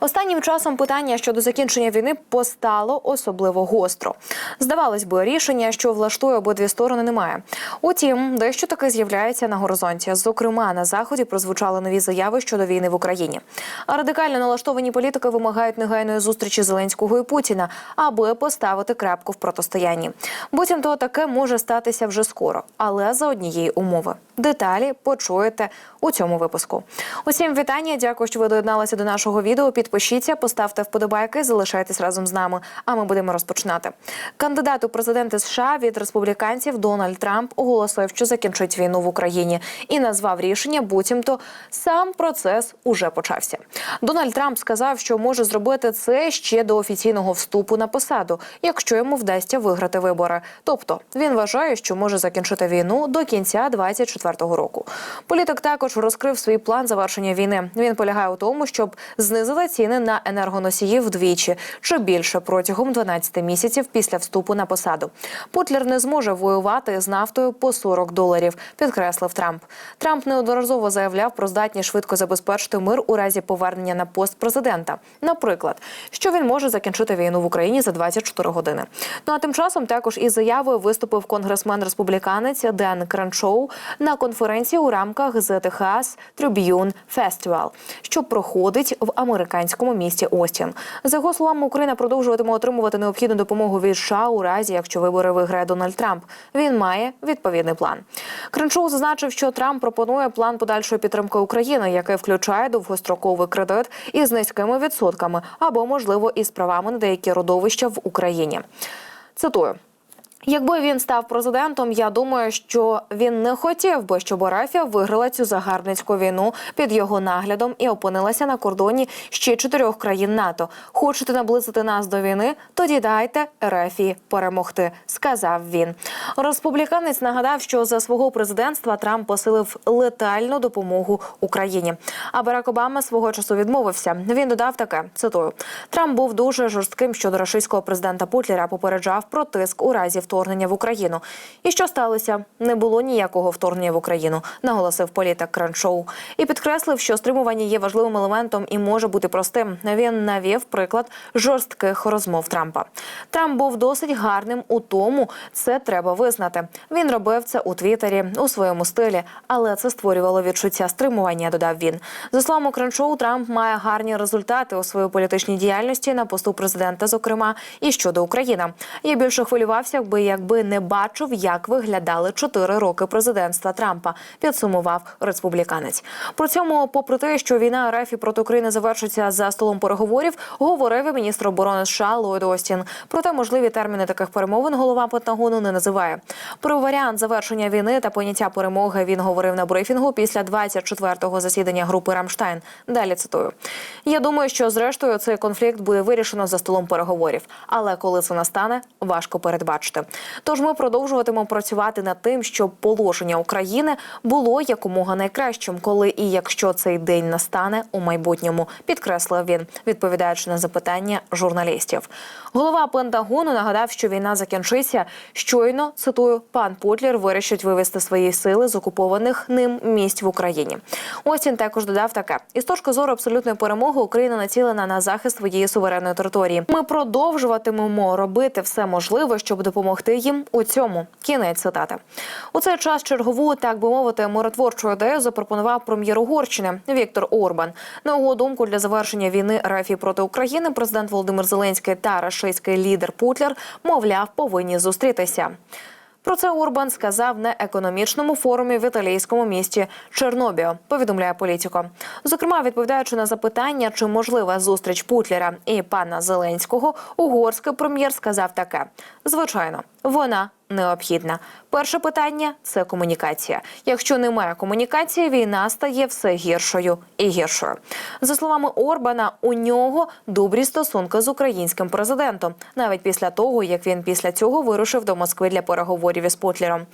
Останнім часом питання щодо закінчення війни постало особливо гостро. Здавалось би, рішення, що влаштує обидві сторони, немає. Утім, дещо таке з'являється на горизонті. Зокрема, на заході прозвучали нові заяви щодо війни в Україні. Радикально налаштовані політики вимагають негайної зустрічі Зеленського і Путіна, аби поставити крапку в протистоянні. Буцімто таке може статися вже скоро, але за однієї умови. Деталі почуєте у цьому випуску. Усім вітання. Дякую, що ви доєдналися до нашого відео. Підпишіться, поставте вподобайки, залишайтесь разом з нами. А ми будемо розпочинати. Кандидат у президенти США від республіканців Дональд Трамп оголосив, що закінчить війну в Україні, і назвав рішення, буцімто сам процес уже почався. Дональд Трамп сказав, що може зробити це ще до офіційного вступу на посаду, якщо йому вдасться виграти вибори. Тобто він вважає, що може закінчити війну до кінця 24-го року. Політик також розкрив свій план завершення війни. Він полягає у тому, щоб знизити ціни на енергоносії вдвічі чи більше протягом 12 місяців після вступу на посаду. Путлер не зможе воювати з нафтою по 40 доларів, підкреслив Трамп. Трамп неодноразово заявляв про здатність швидко забезпечити мир у разі повернення на пост президента. Наприклад, що він може закінчити війну в Україні за 24 години. Ну а тим часом також із заявою виступив конгресмен республіканець Ден Кранчоу на конференції у рамках The Texas Tribune Festival, що проходить в американському місті Остін. За його словами, Україна продовжуватиме отримувати необхідну допомогу від США у разі, якщо вибори виграє Дональд Трамп. Він має відповідний план. Кранчоу зазначив, що Трамп пропонує план подальшої підтримки України, який включає довгостроковий кредит із низькими відсотками або, можливо, із правами на деякі родовища в Україні. Цитую. Якби він став президентом, я думаю, що він не хотів би, щоб Арафія виграла цю загарбницьку війну під його наглядом і опинилася на кордоні ще чотирьох країн НАТО. Хочете наблизити нас до війни? Тоді дайте Арафії перемогти, сказав він. Республіканець нагадав, що за свого президентства Трамп посилив летальну допомогу Україні. А Барак Обама свого часу відмовився. Він додав таке: цитую: Трамп був дуже жорстким щодо рашистського президента Путлера. Попереджав про тиск у разі вторгнення в Україну. І що сталося? Не було ніякого вторгнення в Україну, наголосив політик Краншоу. І підкреслив, що стримування є важливим елементом і може бути простим. Він навів приклад жорстких розмов Трампа. Трамп був досить гарним у тому, це треба визнати. Він робив це у Твіттері у своєму стилі, але це створювало відчуття стримування. Додав він. За словами Краншоу, Трамп має гарні результати у своїй політичній діяльності на посту президента, зокрема і щодо України. Я більше хвилювався, якби якби не бачив, як виглядали чотири роки президентства Трампа. Підсумував республіканець. При цьому, попри те, що війна РФ проти України завершиться за столом переговорів, говорив і міністр оборони США Ллойд Остін. Проте можливі терміни таких перемовин голова Пентагону не називає. Про варіант завершення війни та поняття перемоги він говорив на брифінгу після 24-го засідання групи Рамштайн. Далі цитую: я думаю, що зрештою цей конфлікт буде вирішено за столом переговорів. Але коли це настане, важко передбачити. Тож ми продовжуватимемо працювати над тим, щоб положення України було якомога найкращим, коли і якщо цей день настане у майбутньому, підкреслив він, відповідаючи на запитання журналістів. Голова Пентагону нагадав, що війна закінчиться. Щойно цитую, пан Потлер вирішить вивести свої сили з окупованих ним місць в Україні. Остін також додав таке: із точки зору абсолютної перемоги Україна націлена на захист своєї суверенної території. Ми продовжуватимемо робити все можливе, щоб допомогти їм у цьому. Кінець цитати. У цей час чергову, так би мовити, миротворчу ідею запропонував прем'єр Угорщини Віктор Орбан. На його думку, для завершення війни РФ проти України президент Володимир Зеленський та рашистський лідер Путлер, мовляв, повинні зустрітися. Про це Урбан сказав на економічному форумі в італійському місті Чернобіо. Повідомляє політико. Зокрема, відповідаючи на запитання, чи можлива зустріч Путлера і пана Зеленського, угорський прем'єр сказав таке: звичайно, вона необхідна. Перше питання це комунікація. Якщо немає комунікації, війна стає все гіршою і гіршою. За словами Орбана, у нього добрі стосунки з українським президентом, навіть після того, як він після цього вирушив до Москви для переговорів із Потлером.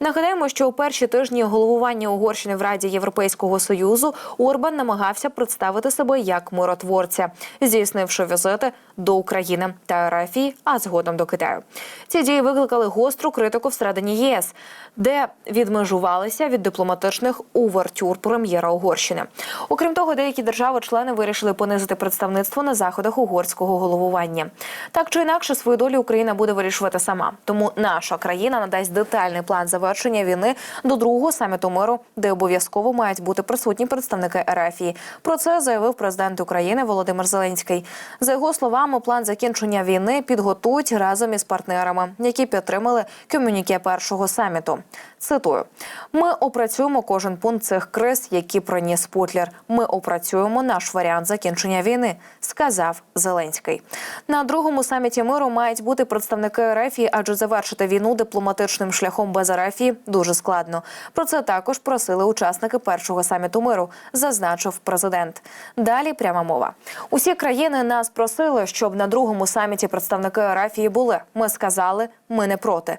Нагадаємо, що у перші тижні головування Угорщини в Раді Європейського союзу Орбан намагався представити себе як миротворця, здійснивши візити до України та Арафії, а згодом до Китаю. Ці дії викликали гостру гостру критику всередині ЄС, де відмежувалися від дипломатичних увертюр прем'єра Угорщини. Окрім того, деякі держави-члени вирішили понизити представництво на заходах угорського головування. Так чи інакше, свою долю Україна буде вирішувати сама. Тому наша країна надасть детальний план завершення війни до другого саміту миру, де обов'язково мають бути присутні представники РФ. Про це заявив президент України Володимир Зеленський. За його словами, план закінчення війни підготують разом із партнерами, які підтримали комюніке першого саміту. Цитую: ми опрацюємо кожен пункт цих криз, які проніс Путлер. Ми опрацюємо наш варіант закінчення війни, сказав Зеленський. На другому саміті миру мають бути представники РФ, адже завершити війну дипломатичним шляхом без РФ дуже складно. Про це також просили учасники першого саміту миру, зазначив президент. Далі пряма мова. Усі країни нас просили, щоб на другому саміті представники РФ були. Ми сказали, ми не проти.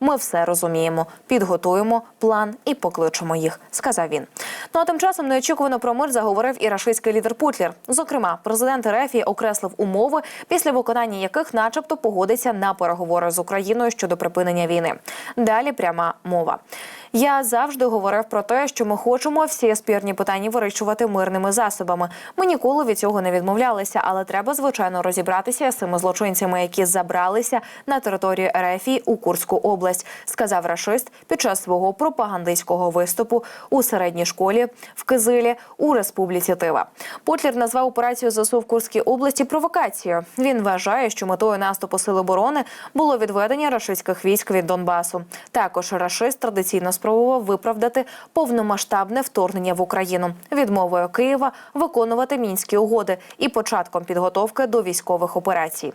Ми все розуміємо, підготуємо план і покличемо їх, сказав він. Ну а тим часом неочікувано про мир заговорив і рашистський лідер Путлер. Зокрема, президент РФ окреслив умови, після виконання яких, начебто, погодиться на переговори з Україною щодо припинення війни. Далі пряма мова. Я завжди говорив про те, що ми хочемо всі спірні питання вирішувати мирними засобами. Ми ніколи від цього не відмовлялися, але треба звичайно розібратися з цими злочинцями, які забралися на територію РФ у Курську область, сказав рашист під час свого пропагандистського виступу у середній школі в Кизилі у Республіці Тива. Потлер назвав операцію ЗСУ в Курській області провокацією. Він вважає, що метою наступу сил оборони було відведення рашистських військ від Донбасу. Також рашист традиційно спробував виправдати повномасштабне вторгнення в Україну відмовою Києва виконувати мінські угоди і початком підготовки до військових операцій.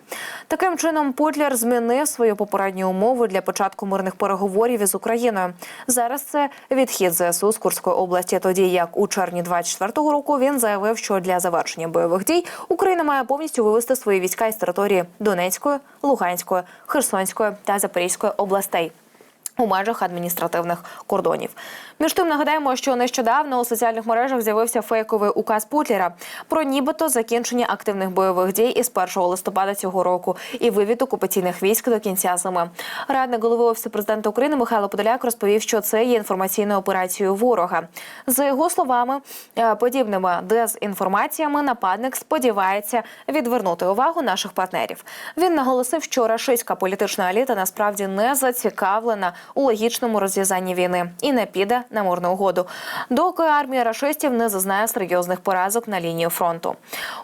Таким чином, Путлер змінив свою попередню умову для початку мирних переговорів із Україною. Зараз це відхід ЗСУ з Курської області. Тоді як у червні 24-го року він заявив, що для завершення бойових дій Україна має повністю вивести свої війська із території Донецької, Луганської, Херсонської та Запорізької областей. У межах адміністративних кордонів. Між тим нагадаємо, що нещодавно у соціальних мережах з'явився фейковий указ Путлера про нібито закінчення активних бойових дій із 1 листопада цього року і вивід окупаційних військ до кінця зими. Радник голови офісу президента України Михайло Подоляк розповів, що це є інформаційною операцією ворога. За його словами, е, подібними дезінформаціями нападник сподівається відвернути увагу наших партнерів. Він наголосив, що рашистська політична еліта насправді не зацікавлена у логічному розв'язанні війни і не піде на мирну угоду, доки армія рашистів не зазнає серйозних поразок на лінії фронту.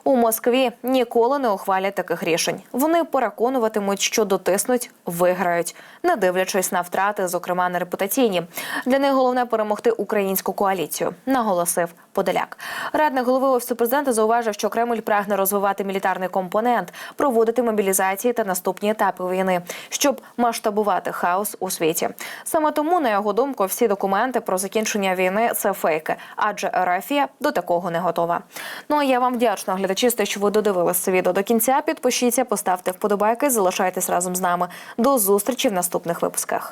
У Москві ніколи не ухвалять таких рішень. Вони переконуватимуть, що дотиснуть, виграють, не дивлячись на втрати, зокрема на репутаційні. Для них головне перемогти українську коаліцію, наголосив Подоляк. Радник голови офісу президента зауважив, що Кремль прагне розвивати мілітарний компонент, проводити мобілізації та наступні етапи війни, щоб масштабувати хаос у світі. Саме тому, на його думку, всі документи про закінчення війни це фейки, адже Рафія до такого не готова. Ну а я вам вдячна, глядачі, що ви додивились це відео до кінця. Підпишіться, поставте вподобайки, залишайтесь разом з нами. До зустрічі в наступних випусках.